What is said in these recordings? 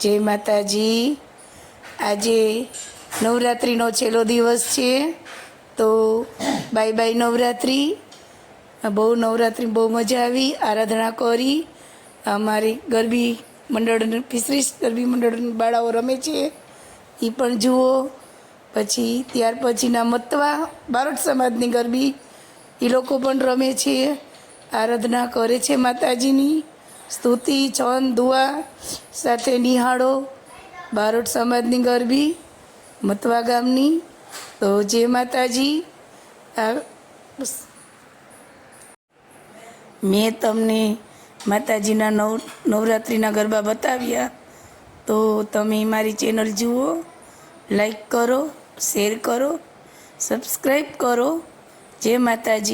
જય માતાજી. આજે નવરાત્રિનો છેલ્લો દિવસ છે. તો બાય બાય નવરાત્રિ. બહુ નવરાત્રિ, બહુ મજા આવી. આરાધના કરી. અમારી ગરબી મંડળ ફિશરીસ ગરબી મંડળ બાળાઓ રમે છે. એ પણ જુઓ. પછી ત્યાર પછીના મતવા, બારોટ સમાજની ગરબી એ લોકો પણ રમે છે. આરાધના કરે છે માતાજીની. સ્તુતિ છંદ દુઆ, સાથે નિહાળો, બારોટ સમાજની ગરબી, મતવા ગામની, તો જય માતાજી. મેં તમને માતાજીના નવ, નવરાત્રિના ગરબા બતાવ્યા. તો તમે મારી ચેનલ જુઓ, લાઈક કરો, શેર કરો, સબસ્ક્રાઈબ કરો. જય માતાજી.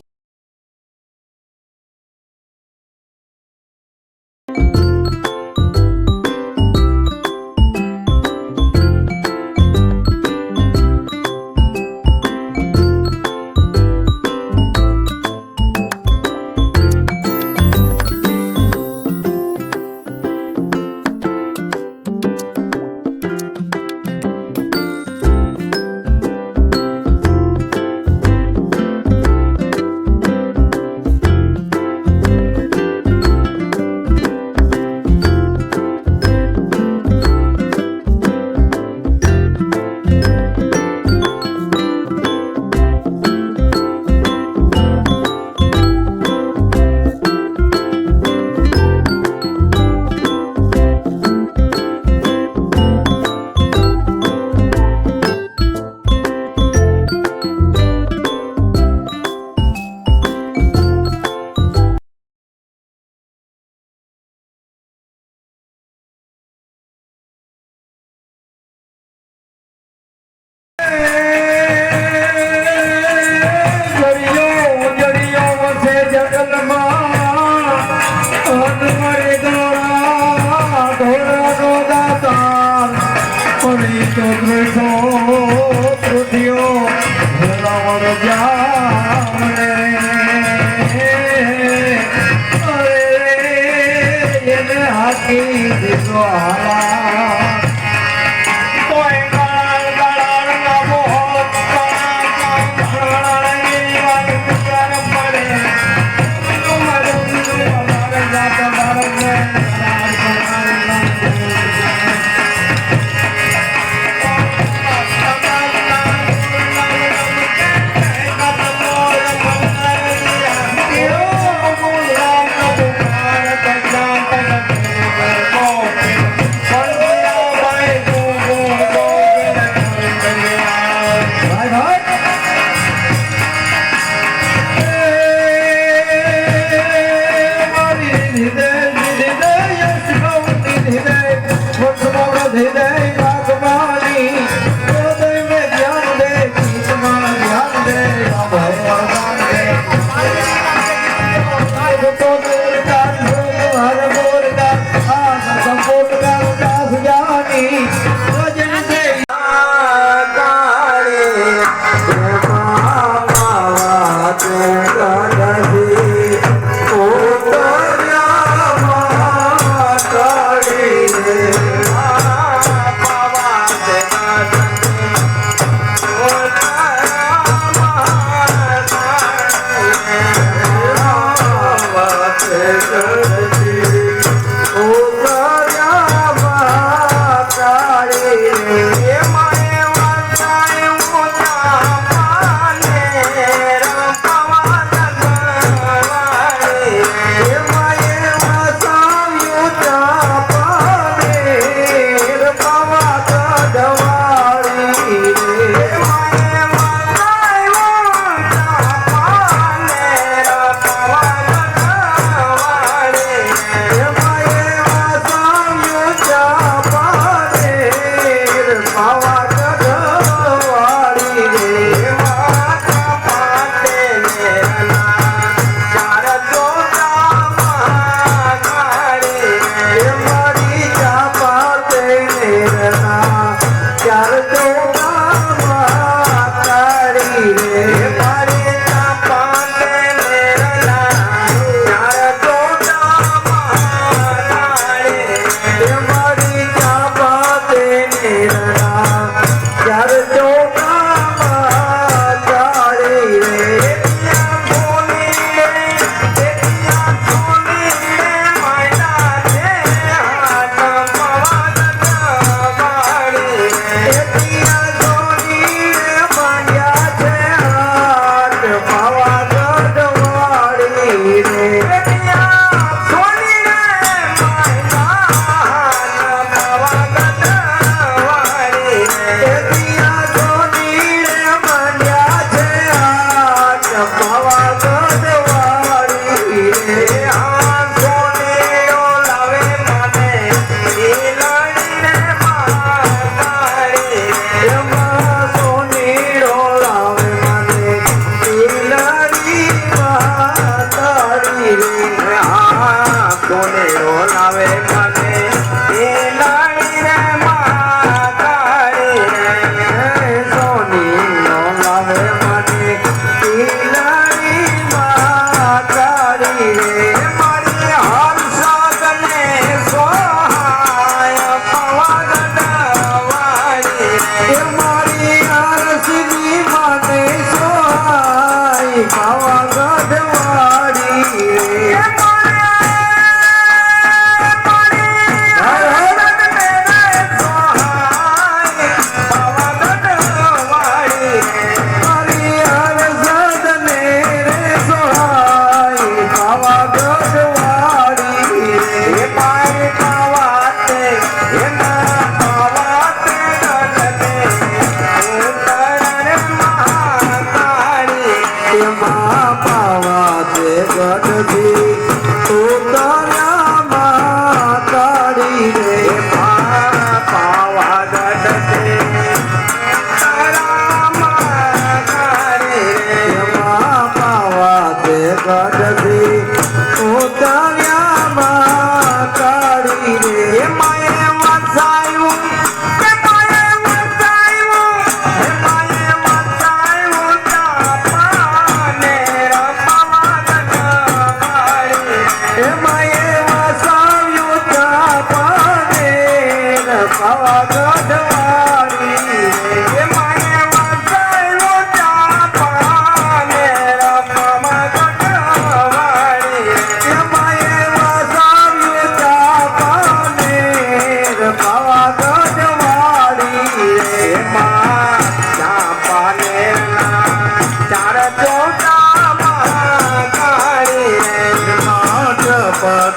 એમાં છે ગઢથી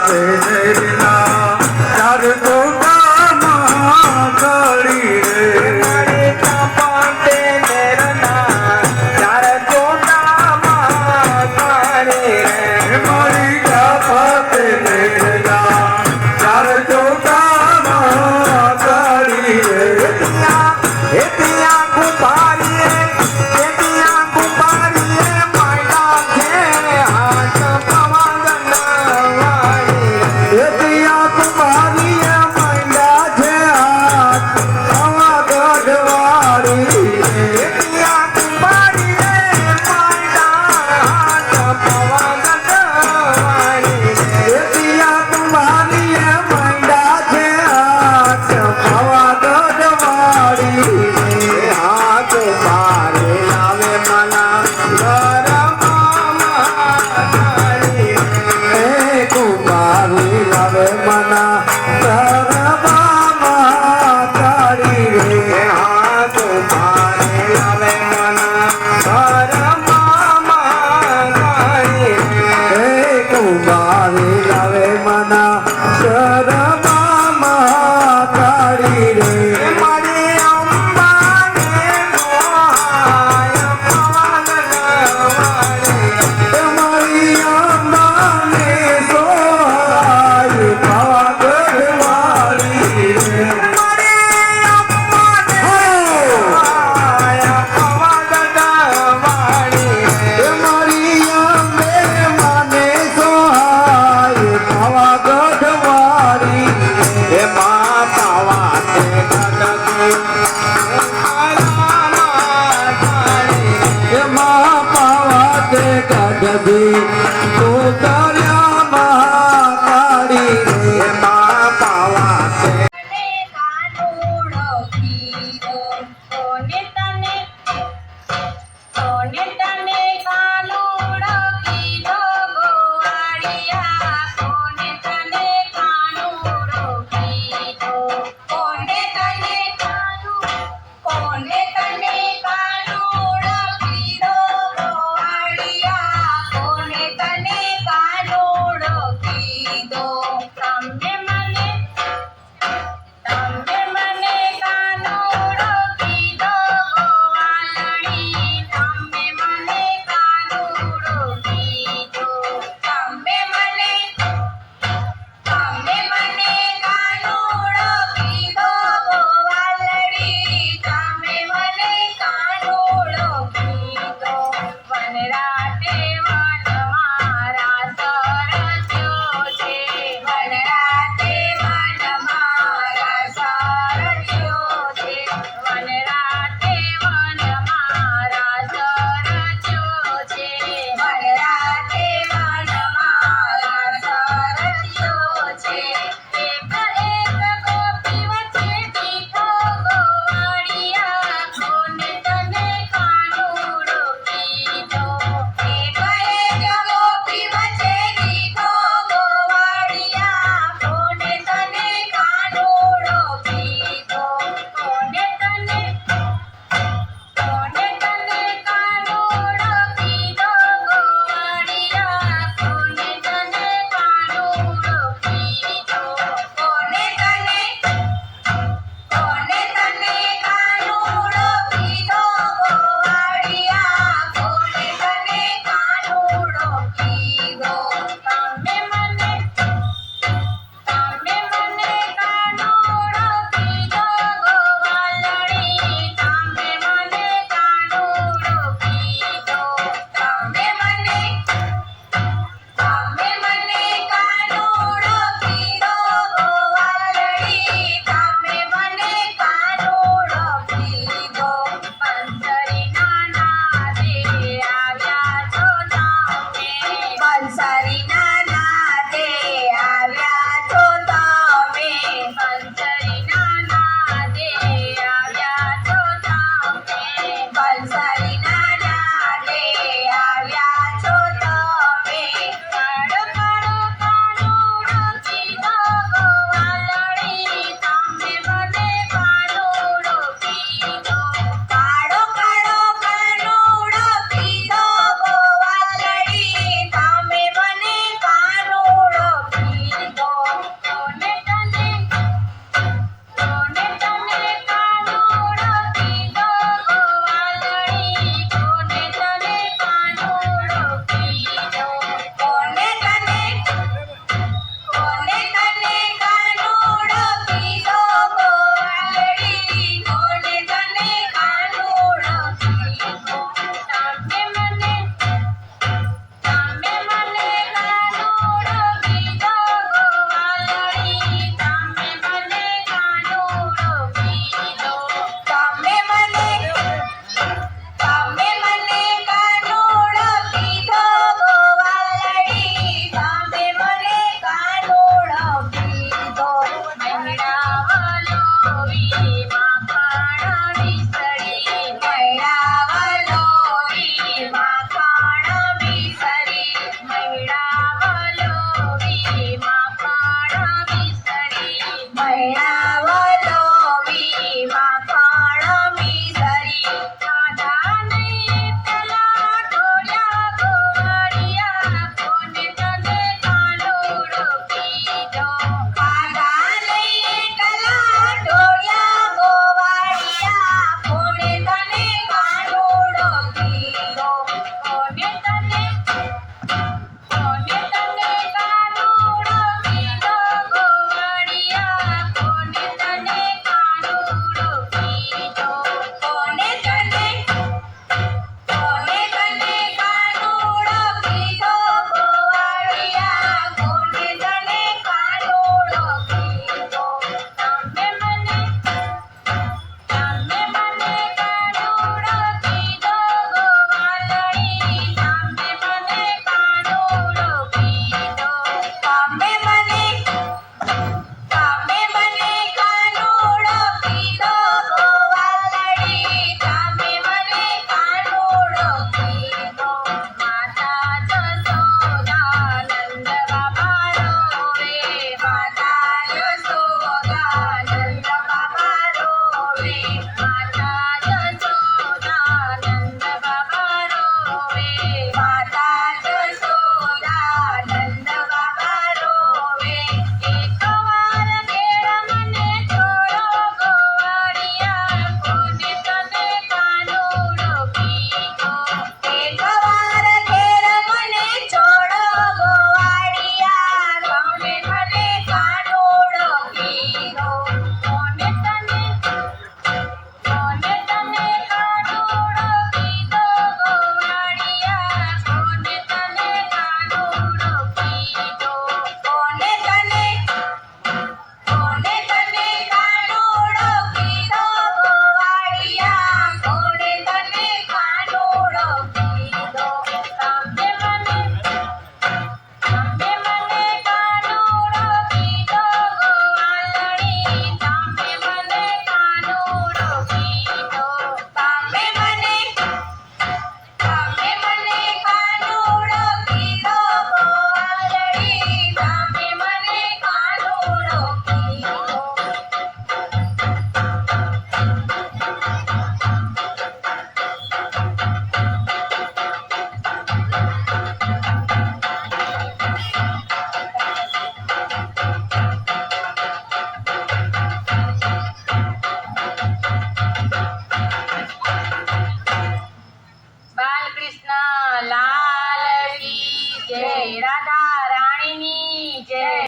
तेरे बिना